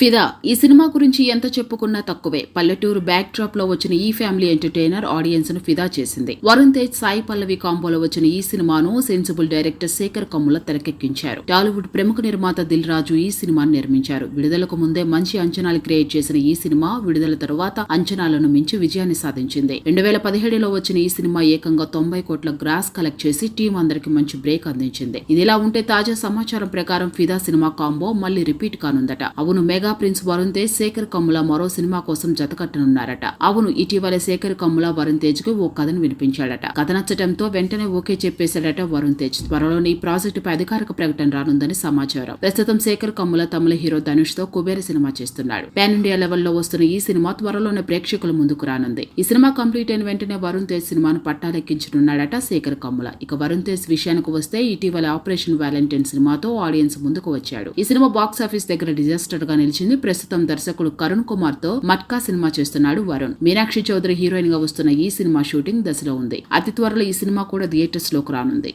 ఫిదా ఈ సినిమా గురించి ఎంత చెప్పుకున్నా తక్కువే. పల్లెటూరు బ్యాక్ డ్రాప్లో వచ్చిన ఈ ఫ్యామిలీ ఎంటర్టైనర్ ఆడియన్స్ను ఫిదా చేసింది. వరుణ్ తేజ్ సాయి పల్లవి కాంబోలో వచ్చిన ఈ సినిమాను సెన్సిబుల్ డైరెక్టర్ శేఖర్ కమ్ముల తెరకెక్కించారు. టాలీవుడ్ ప్రముఖ నిర్మాత దిల్ రాజు ఈ సినిమాను నిర్మించారు. విడుదలకు ముందే మంచి అంచనాలు క్రియేట్ చేసిన ఈ సినిమా విడుదల తరువాత అంచనాలను మించి విజయాన్ని సాధించింది. రెండు వేల పదిహేడులో వచ్చిన ఈ సినిమా ఏకంగా తొంభై కోట్ల గ్రాస్ కలెక్ట్ చేసి టీం అందరికి మంచి బ్రేక్ అందించింది. ఇదిలా ఉంటే తాజా సమాచారం ప్రకారం ఫిదా సినిమా కాంబో మళ్ళీ రిపీట్ కానుందట. అవును మెగా ప్రిన్స్ వరుణ్ తేజ్ శేఖర్ కమ్ముల మరో సినిమా కోసం జతకట్టనున్నారట. అవును ఇటీవల శేఖర్ కమ్ముల వరుణ్ తేజ్కు ఓ కథను వినిపించాడట. కథ నచ్చటంతో వెంటనే ఓకే చెప్పేశాడట వరుణ్ తేజ్ త్వరలోనే ఈ ప్రాజెక్టుపై అధికారిక ప్రకటన రానుందని సమాచారం. ప్రస్తుతం శేఖర్ కమ్ముల తమిళ హీరో ధనుష్తో కుబేర సినిమా చేస్తున్నాడు. పాన్ ఇండియా లెవెల్లో వస్తున్న ఈ సినిమా త్వరలోనే ప్రేక్షకుల ముందుకు రానుంది. ఈ సినిమా కంప్లీట్ అయిన వెంటనే వరుణ్ తేజ్ సినిమాను పట్టాలెక్కించనున్నాడట శేఖర్ కమ్ముల. ఇక వరుణ్ తేజ్ విషయానికి వస్తే ఇటీవల ఆపరేషన్ వ్యాలంటైన్ సినిమాతో ఆడియన్స్ ముందుకు వచ్చాడు. ఈ సినిమా బాక్స్ ఆఫీస్ దగ్గర డిజాస్టర్గా నిలిచి నటించింది ప్రస్తుతం దర్శకుడు కరుణ్ కుమార్తో మట్కా సినిమా చేస్తున్నాడు వరుణ్. మీనాక్షి చౌదరి హీరోయిన్గా వస్తున్న ఈ సినిమా షూటింగ్ దశలో ఉంది. అతి త్వరలో ఈ సినిమా కూడా థియేటర్స్లోకి రానుంది.